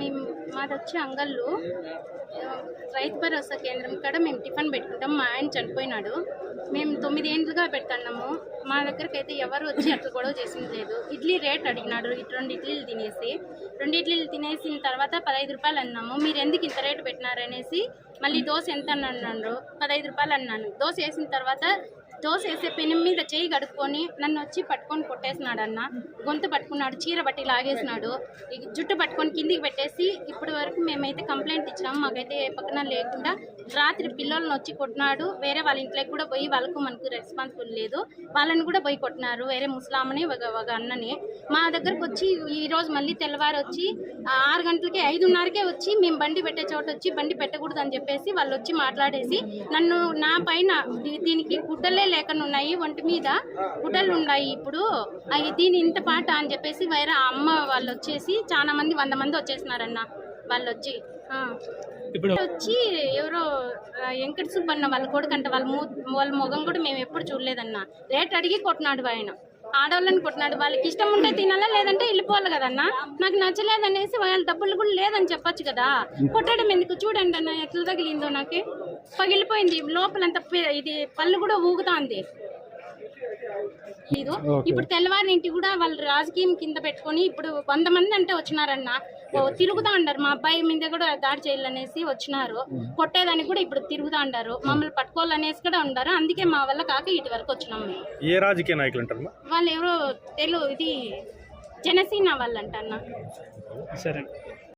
మేము మాది వచ్చి అంగళ్ళు రైతు భరోసా కేంద్రం కాడ మేము టిఫిన్ పెట్టుకుంటాం. మా ఆయన చనిపోయినాడు. మేము తొమ్మిది ఏండ్లుగా పెడుతున్నాము. మా దగ్గరికి అయితే ఎవరు వచ్చి అట్లా గొడవ చేసింది లేదు. ఇడ్లీ రేట్ అడిగినాడు. ఇటు రెండు ఇడ్లీలు తినేసి. రెండు ఇడ్లీలు తినేసిన తర్వాత పదహైదు రూపాయలు అన్నాము. మీరు ఎందుకు ఇంత రేటు పెట్టినారనేసి మళ్ళీ దోశ ఎంత అని అన్నాడు. పదహైదు రూపాయలు అన్నాను. దోశ వేసిన తర్వాత దోశ వేసే పెనం మీద చేయి కడుక్కొని నన్ను వచ్చి పట్టుకొని కొట్టేసినాడు అన్న గొంతు పట్టుకున్నాడు చీర బట్టి లాగేసినాడు. జుట్టు పట్టుకొని కిందికి పెట్టేసి ఇప్పటి వరకు మేమైతే కంప్లైంట్ ఇచ్చాము. మాకైతే ఏ పక్కన లేకుండా రాత్రి పిల్లలను వచ్చి కొట్టినాడు. వేరే వాళ్ళ ఇంట్లోకి కూడా పోయి వాళ్ళకు మనకు రెస్పాన్సిబుల్ లేదు. వాళ్ళని కూడా పోయి కొట్టినారు. వేరే ముస్లామని ఒక ఒక అన్నని. మా దగ్గరకు వచ్చి ఈరోజు మళ్ళీ తెల్లవారు వచ్చి ఆరు గంటలకి ఐదున్నరకే వచ్చి మేము బండి పెట్టే చోట వచ్చి బండి పెట్టకూడదు అని చెప్పేసి వాళ్ళు వచ్చి మాట్లాడేసి నన్ను నా పైన దీనికి గుడ్డలే లేకుండా ఉన్నాయి ఒంటి మీద గుడ్డలు ఉన్నాయి ఇప్పుడు. అవి దీని ఇంత పాట అని చెప్పేసి వేరే అమ్మ వాళ్ళు వచ్చేసి చాలా మంది వంద మంది వచ్చేసినారన్న వాళ్ళు వచ్చి. ఇప్పుడు వచ్చి ఎవరో వెంకట సుబ్బన్న వాళ్ళ కొడుకంట వాళ్ళ వాళ్ళ ముఖం కూడా మేము ఎప్పుడు చూడలేదన్న. రేట్ అడిగి కొట్టినాడు ఆయన. ఆడవాళ్ళని కొట్టినాడు. వాళ్ళకి ఇష్టం ఉంటే తినాలా లేదంటే వెళ్ళిపోవాలి కదన్న? నాకు నచ్చలేదనేసి వాళ్ళ డబ్బులు కూడా లేదని చెప్పొచ్చు కదా. కొట్టడం ఎందుకు? చూడండి అన్న ఎట్లా తగిలిందో నాకు. పగిలిపోయింది. లోపలంతా ఇది పళ్ళు కూడా ఊగుతాంది. ఇప్పుడు తెల్లవారి ఇంటి కూడా వాళ్ళు రాజకీయం కింద పెట్టుకొని ఇప్పుడు వంద మంది అంటే వచ్చినారన్న. తిరుగుతా ఉన్నారు మా అబ్బాయి మీద కూడా దాడి చేయాలనేసి వచ్చినారు. కొట్టేదానికి కూడా ఇప్పుడు తిరుగుతా ఉండారు మమ్మల్ని పట్టుకోవాలనేసి కూడా ఉండారు అందుకే మా వల్ల కాక ఇటు వరకు వచ్చినాము. ఏ రాజకీయ నాయకులు అంటారు వాళ్ళు ఎవరో తెలుగు ఇది జనసేన వాళ్ళంట అన్న. సరే.